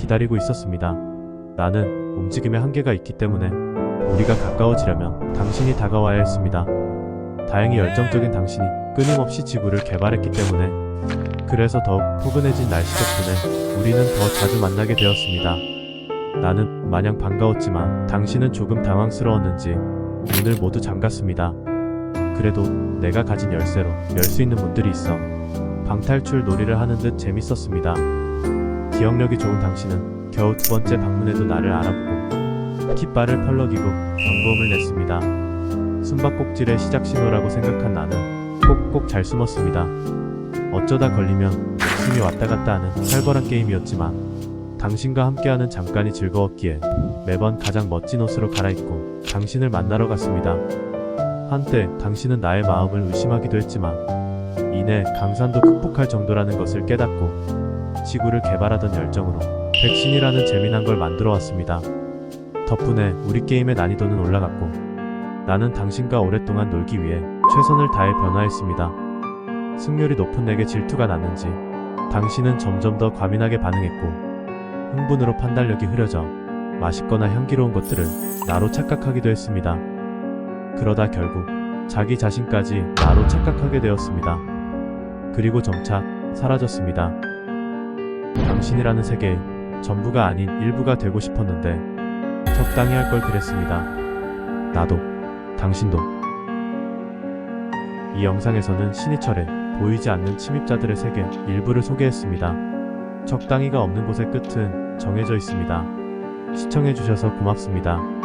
기다리고 있었습니다. 나는 움직임에 한계가 있기 때문에 우리가 가까워지려면 당신이 다가와야 했습니다. 다행히 열정적인 당신이 끊임없이 지구를 개발했기 때문에 그래서 더욱 포근해진 날씨 덕분에 우리는 더 자주 만나게 되었습니다. 나는 마냥 반가웠지만 당신은 조금 당황스러웠는지 문을 모두 잠갔습니다. 그래도 내가 가진 열쇠로 열 수 있는 문들이 있어 방탈출 놀이를 하는 듯 재밌었습니다. 기억력이 좋은 당신은 겨우 두 번째 방문에도 나를 알아보고 깃발을 펄럭이고 경고음을 냈습니다. 숨바꼭질의 시작 신호라고 생각한 나는 꼭꼭 잘 숨었습니다. 어쩌다 걸리면 목숨이 왔다 갔다 하는 살벌한 게임이었지만 당신과 함께하는 잠깐이 즐거웠기에 매번 가장 멋진 옷으로 갈아입고 당신을 만나러 갔습니다. 한때 당신은 나의 마음을 의심하기도 했지만 이내 강산도 극복할 정도라는 것을 깨닫고 지구를 개발하던 열정으로 백신이라는 재미난 걸 만들어 왔습니다. 덕분에 우리 게임의 난이도는 올라갔고 나는 당신과 오랫동안 놀기 위해 최선을 다해 변화했습니다. 승률이 높은 내게 질투가 났는지 당신은 점점 더 과민하게 반응했고 흥분으로 판단력이 흐려져 맛있거나 향기로운 것들을 나로 착각하기도 했습니다. 그러다 결국 자기 자신까지 나로 착각하게 되었습니다. 그리고 점차 사라졌습니다. 당신이라는 세계의 전부가 아닌 일부가 되고 싶었는데 적당히 할 걸 그랬습니다. 나도 당신도 이 영상에서는 신이철의 보이지 않는 침입자들의 세계 일부를 소개했습니다. 적당히가 없는 곳의 끝은 정해져 있습니다. 시청해주셔서 고맙습니다.